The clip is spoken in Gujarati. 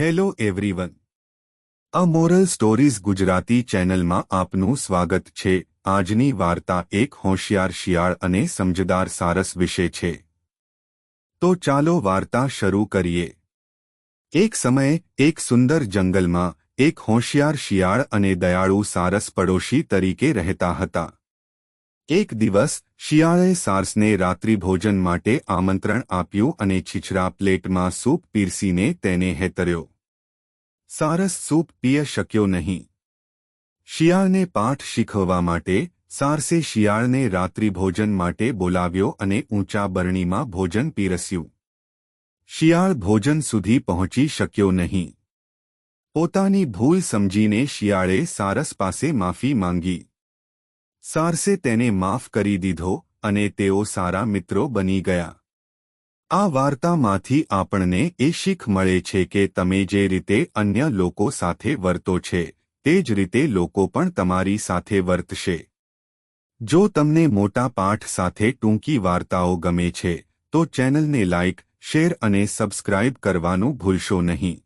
Hello everyone a moral stories Gujarati ચેનલમાં આપનું સ્વાગત છે. આજની વાર્તા એક હોશિયાર શિયાળ અને સમજદાર સારસ વિશે છે. તો ચાલો વાર્તા શરૂ કરીએ. એક સમયે, એક સુંદર જંગલમાં, એક હોશિયાર શિયાળ અને દયાળુ સારસ પડોશી તરીકે રહેતા હતા. એક દિવસ, શિયાળે સારસને રાત્રિભોજન માટે આમંત્રણ આપ્યું અને છીછરા પ્લેટમાં સૂપ પીરસીને તેને હેતર્યો. સારસ સૂપ પીય શક્યો નહીં. શિયાળને પાઠ શીખવવા માટે, સારસે શિયાળને રાત્રિભોજન માટે બોલાવ્યો અને ઊંચા બરણીમાં ભોજન પીરસ્યું. શિયાળ ભોજન સુધી પહોંચી શક્યો નહીં. પોતાની ભૂલ સમજીને શિયાળે સારસ પાસે માફી માંગી. સારસે તેને માફ કરી દીધો અને તેઓ સારા મિત્રો બની ગયા. આ વાર્તામાંથી આપણને એ શીખ મળે છે કે તમે જે રીતે અન્ય લોકો સાથે વર્તો છે, તે જ રીતે લોકો પણ તમારી સાથે વર્તશે. જો તમને મોટા પાઠ સાથે ટૂંકી વાર્તાઓ ગમે છે, તો ચેનલને લાઇક શેર અને સબસ્ક્રાઇબ કરવાનું ભૂલશો નહીં.